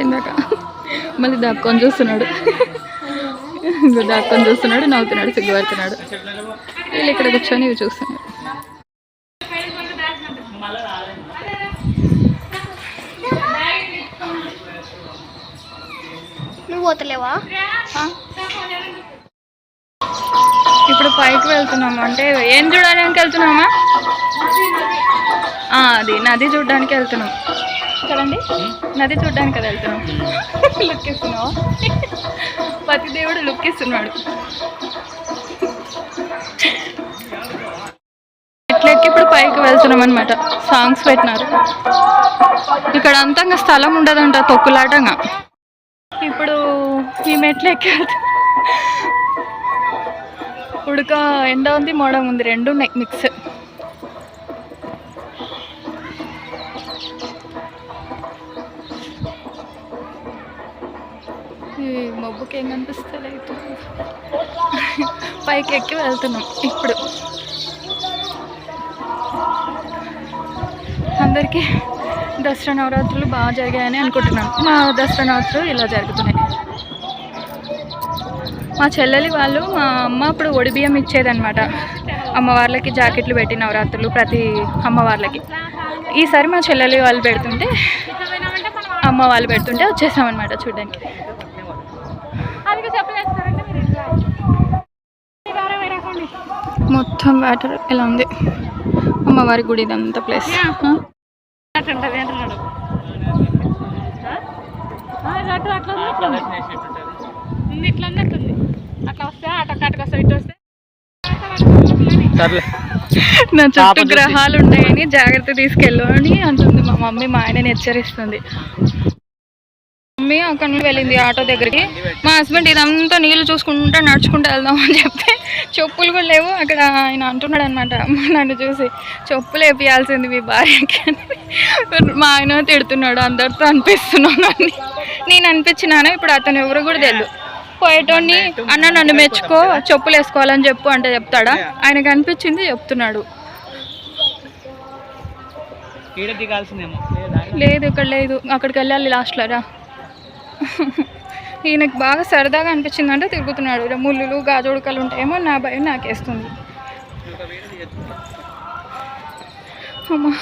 ఇందాక మళ్ళీ దాక్కొని చూస్తున్నాడు. ఇంకో దాక్కొని చూస్తున్నాడు నవ్వుతున్నాడు సిగ్గుపడుతున్నాడు. వీళ్ళు ఇక్కడ కూర్చొని ఇవి చూస్తున్నారు. నువ్వు పోతలేవా? ఇప్పుడు పైకి వెళ్తున్నాము. అంటే ఏం చూడడానికి వెళ్తున్నామా? ఆ, అది నది చూడడానికి వెళ్తున్నాం. కదండి నది చూడడానికి కదా వెళ్తున్నాం. లుక్ ఇస్తున్నావా పతి దేవుడు లుక్ ఇస్తున్నాడు ఎట్లెక్కి ఇప్పుడు పైకి వెళ్తున్నాం అనమాట సాంగ్స్ పెట్టినారు. ఇక్కడ అంతంగా స్థలం ఉండదంట తొక్కులాటంగా. ఇప్పుడు ఈ మెట్లు ఎక్కి ఉడక ఎండ ఉంది మోడం ఉంది రెండు ఉన్నాయి మిక్స్ ఈ మబ్బుకి ఏం కనిపిస్తలేదు పైకి ఎక్కి వెళ్తున్నాం ఇప్పుడు. అందరికీ దసరా నవరాత్రులు బాగా జరిగాయని అనుకుంటున్నాను. మా దసరా నవరాత్రులు ఇలా జరుగుతున్నాయి. మా చెల్లెలి వాళ్ళు మా అమ్మ అప్పుడు ఒడిబియ్యం ఇచ్చేదనమాట అమ్మవార్లకి జాకెట్లు పెట్టి నవరాత్రులు ప్రతి అమ్మవార్లకి. ఈసారి మా చెల్లెలి వాళ్ళు పెడుతుంటే అమ్మ వాళ్ళు పెడుతుంటే వచ్చేసామన్నమాట చూడడానికి. మొత్తం వాటర్ ఇలా ఉంది? అమ్మవారి గుడి ఇదంతా ప్లేస్ నా చుట్టూ గ్రహాలు ఉంటాయని జాగ్రత్త తీసుకెళ్ళు అని అంటుంది మా మమ్మీ మా ఆయనని హెచ్చరిస్తుంది. మమ్మీ అక్కడ నుండి వెళ్ళింది ఆటో దగ్గరికి. మా హస్బెండ్ ఇదంతా నీళ్ళు చూసుకుంటా నడుచుకుంటూ వెళ్దాం అని చెప్తే చెప్పులు కూడా లేవు. అక్కడ ఆయన అంటున్నాడు అనమాట నన్ను చూసి చెప్పులు వేపియాల్సింది మీ భార్యకి అని. మా ఆయన తిడుతున్నాడు అందరితో అనిపిస్తున్నాను అని నేను అనిపించినాను ఇప్పుడు అతను ఎవరు కూడా తెలియదు పోయేటోడిని అన్న నన్ను మెచ్చుకో చెప్పులు వేసుకోవాలని చెప్పు అంటే చెప్తాడా? ఆయనకు అనిపించింది చెప్తున్నాడు. లేదు ఇక్కడ లేదు. అక్కడికి వెళ్ళాలి లాస్ట్లో రా. ఈయనకు బాగా సరదాగా అనిపించిందంటే తిరుగుతున్నాడు. ఇలా ముళ్ళులు గాజుడకలు ఉంటాయేమో నా భయం నాకేస్తుంది. అమ్మా.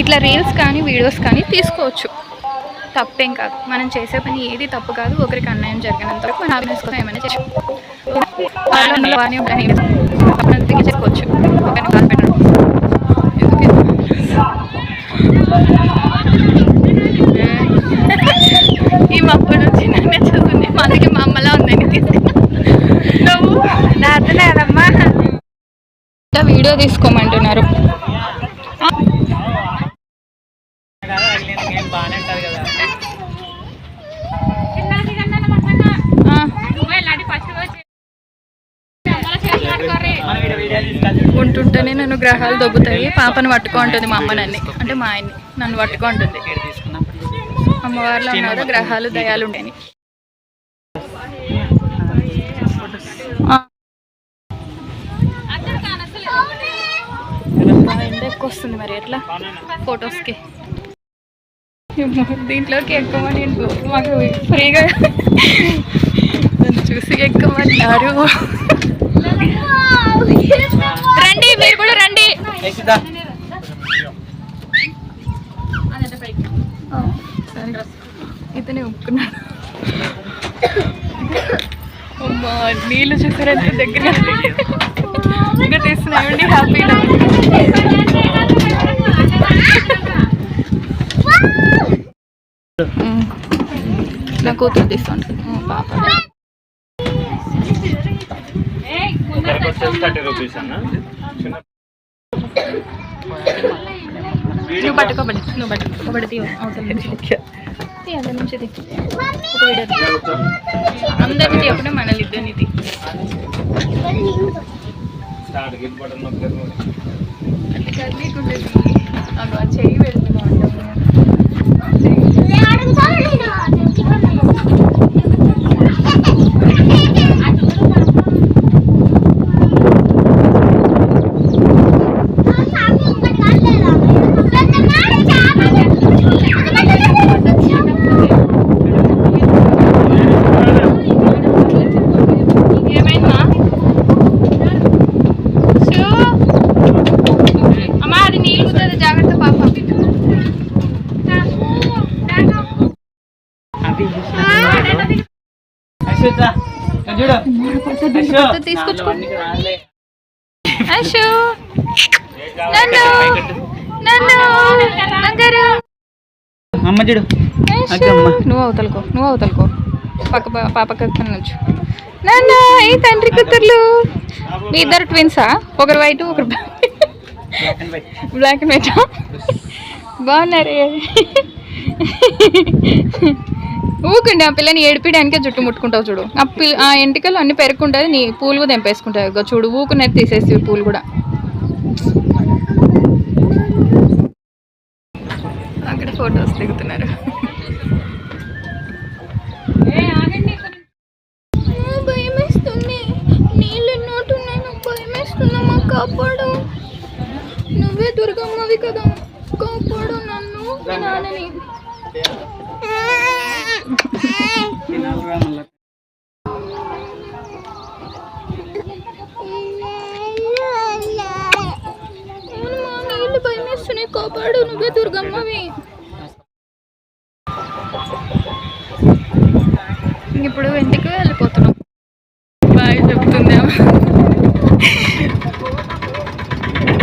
ఇట్లా రీల్స్ కానీ వీడియోస్ కానీ తీసుకోవచ్చు. తప్పేం కాదు. మనం చేసే పని ఏది తప్పు కాదు. ఒకరికి అన్యాయం జరిగినంత వరకు మన హ్యాపీనెస్ కోసం ఏమైనా చేసుకోవచ్చు బాగానే ఒకరిని బాధపెట్టడం ఈ మప్పు నుంచి నన్నే చూస్తుంది మా అందుకే మా అమ్మలా ఉందని నువ్వు? నాదమ్మా వీడియో తీసుకోమంటున్నారు. ఉంటుంటేనే నన్ను గ్రహాలు దొబ్బుతాయి పాపను పట్టుకో ఉంటుంది మా అమ్మ నన్ను. అంటే మా ఆయన్ని. నన్ను పట్టుకో ఉంటుంది ఈడ తీసుకున్నప్పుడు అమ్మవారిలో అన్నారు గ్రహాలు దయాలు ఉండేని ఎండ ఎక్కువ వస్తుంది మరి ఎట్లా? ఫొటోస్కి. దీంట్లోకి ఎక్కువని మాకు ఫ్రీగా చూసి ఎక్కువన్నారు రండి మీరు కూడా రండి ఎక్కుదా ఆ, సరే ఇతనే ఒప్పుకున్నాడు. అమ్మా నీళ్ళు చూసారా ఎంత దగ్గర ఇంకా తీస్తున్నాయండి హ్యాపీగా నా కూతురు తీసుకోండి. పాప. థర్టీ రూపీస్ అన్న. నువ్వు పట్టుకోబడి నువ్వు పట్టుకోబడి తీయ అవతల నుంచి తీ, అవతల నుంచి తీ. ఒక వీడియో తీ. అందరినీ తీయకుండా మనల్ని ఇద్దరిని తీ. స్టార్ట్ గిట్ బటన్ నొక్కారు అట్లా కదిలీకుండేది నాకు ఆ చెయ్యి పెడుతున్నా Thank you. తీసుకొచ్చుకో అశు నన్ను నన్ను బంగారు అమ్మ చూడు. అశు. నువ్వు అవతలకో నువ్వు అవతలకో. పక్క పాప నుంచి. నాన్న ఈ తండ్రి కూతుర్లు. మీ ఇద్దరు ట్విన్సా ఒకరు వైట్ ఒకరు బ్లాక్ అండ్ వైట్ బాగున్నారే? ఊకండి ఆ పిల్లని ఏడిపించడానికే జుట్టు ముట్టుకుంటావు చూడు. ఆ పిల్ల ఆ ఎంటికలు అన్ని పెరుక్కుంటుంది నీ పూలు కూడా తెంపేసుకుంటావు. ఇగో చూడు ఊకున్నది తీసేసి పూలు కూడా. అక్కడ ఫొటోస్ దిగుతున్నారు. కాపాడు. నువ్వే దుర్గమ్మవి కదా. కాపాడు నన్ను నాన్నని. దుర్గమ్మవి ఇప్పుడు ఇంటికి వెళ్ళిపోతున్నాం. బాయ్ చెప్తుంది ఆమె.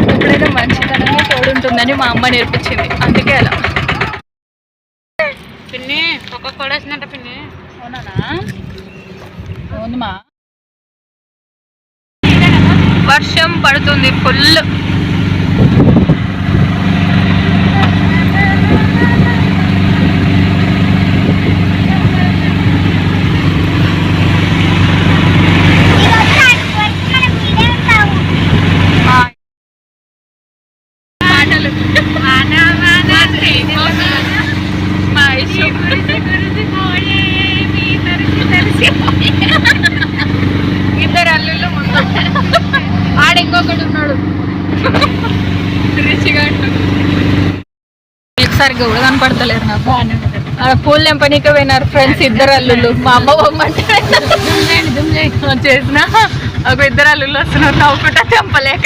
ఎప్పుడైనా మంచితనంగా తోడుంటుందని మా అమ్మ నేర్పించింది. అందుకే అలా. పిన్ని ఒక కొడేసినట్ట పిన్ని. అవునమ్మా వర్షం పడుతుంది ఫుల్ పాటలు మా ఇష్టం ఇద్దరు అల్లుళ్ళు ముందు ఆడ ఇంకొకటి ఉన్నాడు రిచిగా ఒకసారి కూడా కనపడతలేరు నాకు. ఆడ పూలు తెంపనీకి పోయినారు ఫ్రెండ్స్ ఇద్దరు అల్లుళ్ళు. మా అమ్మ బొమ్మంటే చేసిన ఒక ఇద్దరు అల్లుళ్ళు వస్తున్నారు నవ్వుకుంటా తెంపలేక.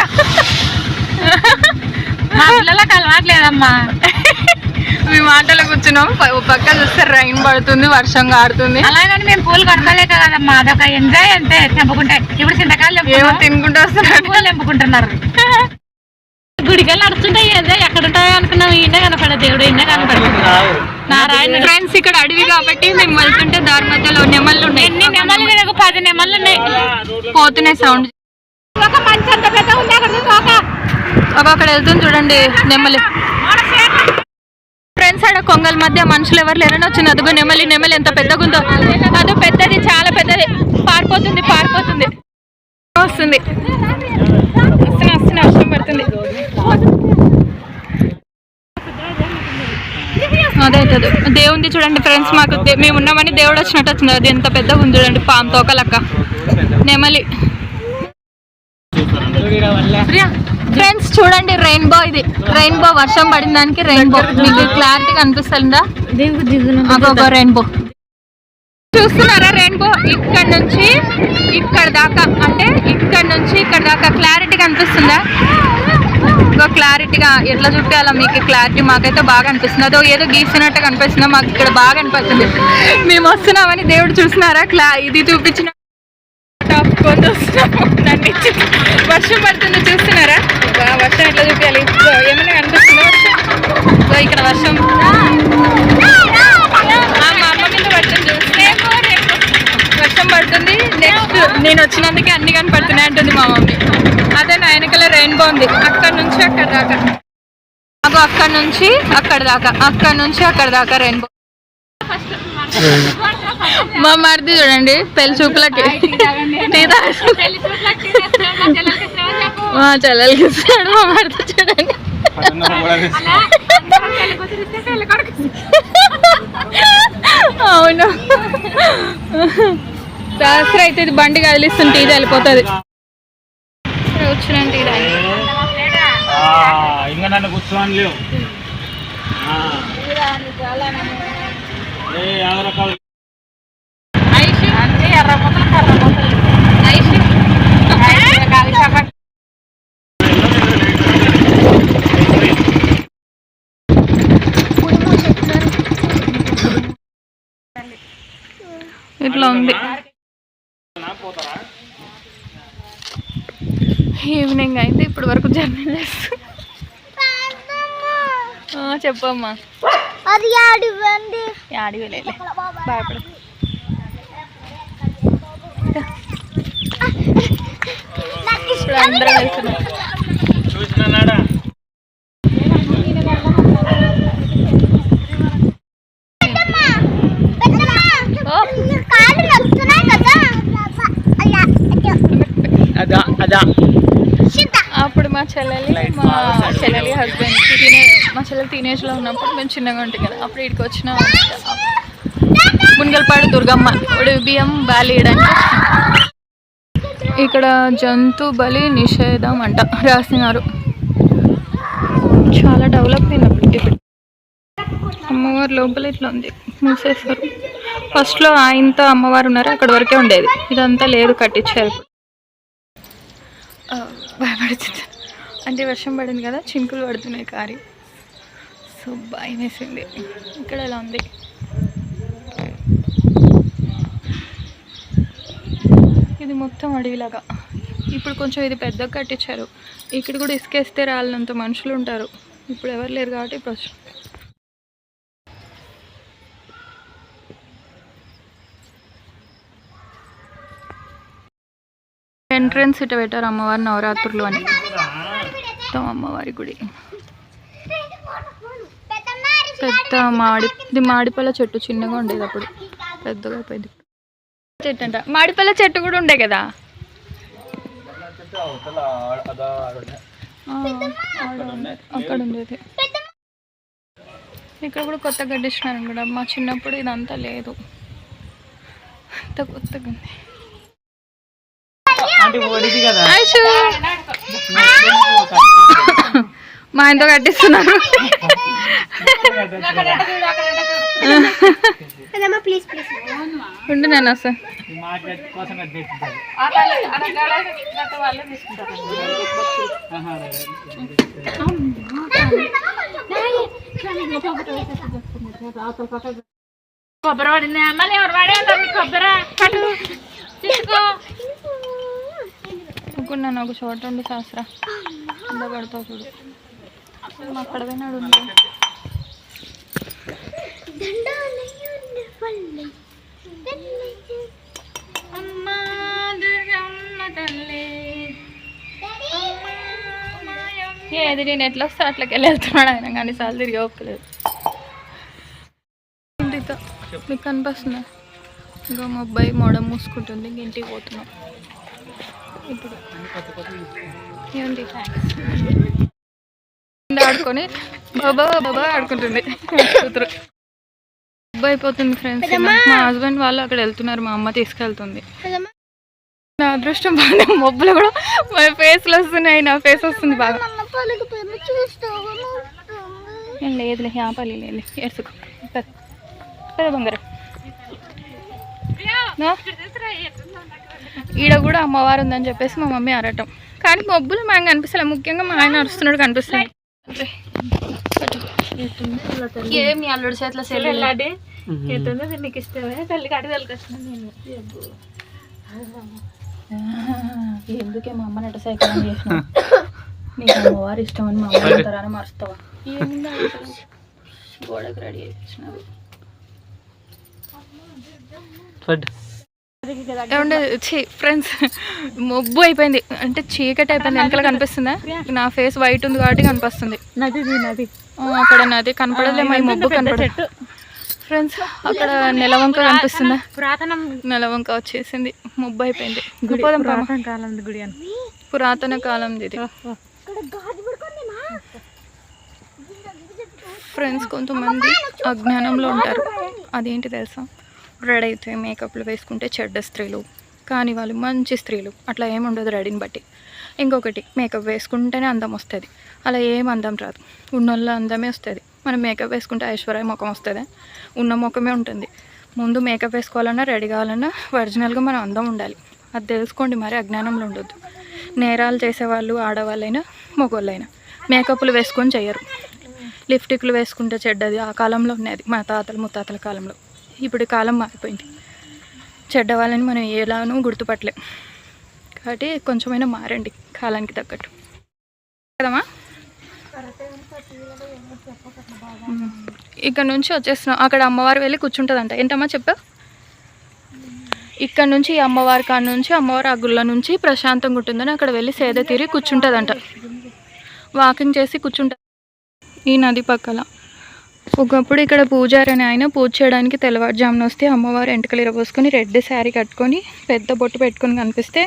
మా పిల్లలకు అలవాట్లేదమ్మా. మీ మాటలు కూర్చున్నాం. పక్క చూస్తే రైన్ పడుతుంది వర్షం కారుతుంది. అలాగని మేము పూలు కడతలేక కదమ్మా. అదొక ఎంజాయ్ అంతే తెంపుకుంటే ఇప్పుడు చింతకాయలు ఏమో తినుకుంటూ వస్తున్నారు. పూలు తెంపుకుంటున్నారు గుడికెళ్ళి నడుస్తుంటే ఏదో? ఎక్కడ ఉంటాయో అనుకున్నాం. ఈయనే కనపడ దేవుడు ఈయనే కనపడుతుంది నారాయణ ఫ్రెండ్స్ ఇక్కడ అడవి కాబట్టి మేము వెళ్తుంటే దారి మధ్యలో నెమళ్ళు ఉన్నాయి. ఎన్ని నెమలు తినకు పది నెమలు ఉన్నాయి. పోతున్నాయి సౌండ్ ఒక మంచి అంత పెద్ద ఉంది. అక్కడ ఒక ఒక్కొక్కడ వెళ్తుంది చూడండి నెమలి. ఫ్రెండ్స్ ఆడ కొంగల మధ్య మనుషులు ఎవరు లేరని వచ్చింది. అదిగో నెమలి నెమలి ఎంత పెద్దగా ఉందో అదో పెద్దది చాలా పెద్దది. పారిపోతుంది పారిపోతుంది. వస్తుంది. వస్తున్నా వస్తున్నా వర్షం పడుతుంది. అదే అవుతుంది దేవుంది చూడండి ఫ్రెండ్స్ మాకు మేము ఉన్నామని దేవుడు వచ్చినట్టు వచ్చింది. అది ఎంత పెద్దగా ఉంది చూడండి పాము తోక లెక్క నెమలి ఫ్రెండ్స్ చూడండి రెయిన్బో ఇది. రెయిన్బో వర్షం పడిన దానికి రెయిన్బో మీకు క్లారిటీ కనిపిస్తుందా? అదొక రెయిన్బో చూస్తున్నారా రెయిన్బో ఇక్కడ నుంచి ఇక్కడ దాకా. అంటే ఇక్కడ నుంచి ఇక్కడ దాకా. క్లారిటీ కనిపిస్తుందా? ఇంకో క్లారిటీగా ఎట్లా చుట్టాలో మీకు క్లారిటీ మాకైతే బాగా అనిపిస్తుంది. అదో ఏదో గీసినట్టు కనిపిస్తుందా. మాకు ఇక్కడ బాగా అనిపిస్తుంది. మేము వస్తున్నామని దేవుడు చూస్తున్నారా? క్లా ఇది చూపించిన టాపుకొని వస్తున్నాము దాన్ని ఇచ్చి వర్షం పడుతుంది చూస్తున్నారా? వర్షం ఎట్లా చూపించాలి? ఏమైనా కనిపిస్తుందా వర్షం? ఇక్కడ వర్షం. మా అమ్మ మీద చూస్తే వర్షం పడుతుంది. నెక్స్ట్ నేను వచ్చినందుకే అన్ని కనపడుతున్నాయి అంటుంది మా మమ్మీ. అదే నా వెనకాల రెయిన్బో ఉంది. అక్కడ నుంచి అక్కడ దాకా. నాకు అక్కడ నుంచి అక్కడ దాకా. అక్కడ నుంచి అక్కడ దాకా రెయిన్బో. మా మరిది చూడండి పెళ్ళి చూపులకి. టీ. మా చెల్లెలకి ఇస్తాడు మా మరిది చూడండి. అవును. శాస్త్ర అయితే ఇది బండి కదిలిస్తుంటే ఇది వెళ్ళిపోతుంది వచ్చినంటే ఇది. ఇంకా నన్ను కూర్చోని లేవు ఆ. ఏ ఇట్లా ఉంది. ఈవినింగ్ అయింది ఇప్పుడు వరకు జర్నీ చేస్తూ. చెప్పమ్మా. అది ఆడివ్వండి. యాడి వెళ్ళలే భయపడ ఇప్పుడు అందరం వెళ్తున్నాం చూసినాడా అదా అదా. అప్పుడు మా చెల్లెలి మా చెల్లెలి హస్బెండ్ టీనే మా చెల్లెలు టీనేజ్లో ఉన్నప్పుడు మేము చిన్నగా ఉంటాం కదా అప్పుడు ఇక్కడికి వచ్చిన మున్గల్పాడు దుర్గమ్మ ఇప్పుడు బియ్యం బాలేయడానికి ఇక్కడ జంతు బలి నిషేధం అంట రాసినారు. చాలా డెవలప్ అయినప్పుడు ఇప్పుడు అమ్మవారు లోపల ఇట్లా ఉంది. మూసేస్తారు ఫస్ట్లో ఆయనతో అమ్మవారు ఉన్నారు. అక్కడ వరకే ఉండేది. ఇదంతా లేదు కట్టించారు. భయపడుతుంది. అంటే వర్షం పడింది కదా చినుకులు పడుతున్నాయి కారి. సో భయం వేసింది ఇక్కడ ఎలా ఉంది? ఇది మొత్తం అడవిలాగా. ఇప్పుడు కొంచెం ఇది పెద్దగా కట్టించారు. ఇక్కడ కూడా ఇసుకేస్తే రాళ్ళంత మనుషులు ఉంటారు. ఇప్పుడు ఎవరు లేరు కాబట్టి ఇప్పుడు ఎంట్రన్స్ ఇట పెట్టారు అమ్మవారి నవరాత్రులు అని. మొత్తం అమ్మవారి గుడి. పెద్ద మాడి ఇది మాడిపల్ల చెట్టు చిన్నగా ఉండేది అప్పుడు. పెద్దగా అయిపోయింది. చెట్టు అంట. మాడిపల్ల చెట్టు కూడా ఉండే కదా. అక్కడ ఉండేది. ఇక్కడ కూడా కొత్త కట్టించినారు కూడా. మా చిన్నప్పుడు ఇదంతా లేదు. అంత కొత్తగా ఉంది. మా ఆయనతో కట్టిస్తున్నారు. పెద్దమ్మ ప్లీజ్ ప్లీజ్ ఉండు కట్టేసింది కొబ్బరి పడింది మళ్ళీ ఎవరు పడేస్తారు మీ కొబ్బరి. అనుకున్నాను ఒక చోట ఉండి శాస్త్ర. కింద పడతావు చూడు. అక్కడ పోయినాడు ఉండు. అమ్మా దుర్గమ్మ తల్లి. ఏది నేను ఎట్లా వస్తే అట్లకి వెళ్ళి వెళ్తున్నాడు ఆయన కానీ సార్లు తిరిగి ఒక్కలేదు ఇంటితో మీకు కనిపిస్తుందా ఇంకా మా అబ్బాయి మొడ మూసుకుంటుంది. ఇంక ఇంటికి పోతున్నాం. ఇప్పుడు. ఏమండి? కింద ఆడుకొని. బాబా బాబా ఆడుకుంటుంది. కూతురు అబ్బాయి అయిపోతుంది ఫ్రెండ్స్ మా హస్బెండ్ వాళ్ళు అక్కడ వెళ్తున్నారు మా అమ్మ తీసుకెళ్తుంది. నా అదృష్టం బాగా మబ్బులు కూడా మా ఫేస్లో వస్తున్నాయి నా ఫేస్ వస్తుంది బాగా. లేదులే ఆపాలి లేదు ఎరుసుకో పెద్ద బంగారం? ఈడ కూడా అమ్మవారు ఉందని చెప్పేసి మా మమ్మీ అరటం. కానీ మబ్బులు మనం కనిపిస్తలే ముఖ్యంగా మా ఆయన అరుస్తున్నాడు కనిపిస్తుంది. ఏమి అల్లుడు చేతిలో సెల్లు ఎట్టుందో నీకు ఇష్టమే. తల్లి కాడి తల్లికొచ్చిన నేను. ఎందుకే మా అమ్మని ఎట్ట సైకిల్ చేసిన నీకు అమ్మవారు ఇష్టం అని మా అమ్మ అంటారని మరుస్తావా? గోడకు రెడీ ఏమంటే ఫ్రెండ్స్ మొబ్బు అయిపోయింది. అంటే చీకటి అయిపోయింది. వెనకాల కనిపిస్తుందా? నా ఫేస్ వైట్ ఉంది కాబట్టి కనిపిస్తుంది. నది నది. అక్కడ నాది కనపడలేమో ఈ మొబ్బు కనపడ ఫ్రెండ్స్ అక్కడ నెలవంక కనిపిస్తుందా? పురాతనం. నెలవంక వచ్చేసింది మొబ్బు అయిపోయింది. పురాతన కాలం గుడి అని. పురాతన కాలం ఇది. ఫ్రెండ్స్ కొంతమంది అజ్ఞానంలో ఉంటారు. అదేంటి తెలుసా? రెడీ అయితే మేకప్లు వేసుకుంటే చెడ్డ స్త్రీలు కానీ వాళ్ళు మంచి స్త్రీలు. అట్లా ఏమి ఉండదు రెడీని బట్టి. ఇంకొకటి మేకప్ వేసుకుంటేనే అందం వస్తుంది. అలా ఏం అందం రాదు. ఉన్నోళ్ళ అందమే వస్తుంది. మనం మేకప్ వేసుకుంటే ఐశ్వర్య ముఖం వస్తుంది? ఉన్న ముఖమే ఉంటుంది. ముందు మేకప్ వేసుకోవాలన్నా రెడీ కావాలన్నా ఒరిజినల్గా మనం అందం ఉండాలి. అది తెలుసుకోండి మరి అజ్ఞానంలో ఉండొద్దు. నేరాలు చేసేవాళ్ళు ఆడవాళ్ళైనా మగవాళ్ళైనా మేకప్లు వేసుకొని చేయరు. లిప్స్టిక్లు వేసుకుంటే చెడ్డది. ఆ కాలంలో ఉన్నది. మా తాతల ముత్తాతల కాలంలో. ఇప్పుడు కాలం మారిపోయింది. చెడ్డ వాళ్ళని మనం ఎలానూ గుర్తుపట్టలేం. కాబట్టి కొంచెమైనా మారండి కాలానికి తగ్గట్టు. కదమ్మా? ఇక్కడ నుంచి వచ్చేస్తున్నాం అక్కడ అమ్మవారు వెళ్ళి కూర్చుంటుందంట. ఏంటమ్మా చెప్పావు? ఇక్కడ నుంచి ఈ అమ్మవారి కాడ నుంచి అమ్మవారి ఆ గుళ్ళ నుంచి ప్రశాంతంగా ఉంటుందని అక్కడ వెళ్ళి సేద తీరి కూర్చుంటుందంట. వాకింగ్ చేసి కూర్చుంటుంది ఈ నది పక్కల. ఒకప్పుడు ఇక్కడ పూజారి అని ఆయన పూజ చేయడానికి తెల్లవారుజామున వస్తే అమ్మవారు ఎంటకలు ఇరబోసుకొని రెడ్ శారీ కట్టుకొని పెద్ద బొట్టు పెట్టుకొని కనిపిస్తే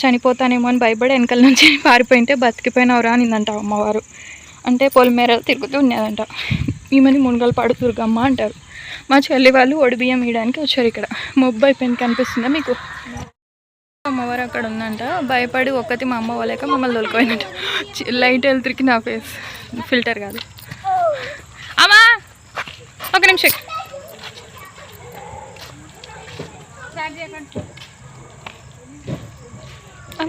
చనిపోతానేమో అని భయపడి వెనకాల నుంచి పారిపోయింటే బతికిపోయినవరా అనిందంట అమ్మవారు. అంటే పొలిమేరలు తిరుగుతూ ఉండేదంట. ఈమెని మునగలపాడు దుర్గమ్మ అంటారు. మా చెల్లి వాళ్ళు ఒడిబియ్యం ఇవ్వడానికి వచ్చారు ఇక్కడ. మొబ్బు అయిపోయింది కనిపిస్తుందా మీకు? అమ్మవారు అక్కడ ఉందంట. భయపడి ఒక్కటి మా అమ్మ వాళ్ళక మమ్మల్ని దొరికిపోయినట్టు లైట్ వెళ్తురికి నా ఫేస్ ఫిల్టర్ కాదు. ఒక నిమిషం.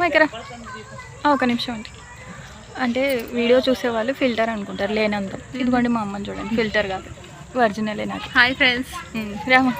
ఇక్కడ. ఒక నిమిషం అండి. అంటే వీడియో చూసేవాళ్ళు ఫిల్టర్ అనుకుంటారు లేనంత. ఇదిగోండి మా అమ్మని చూడండి ఫిల్టర్ కాదు ఒరిజినలే నాకు. Hi friends. రామా.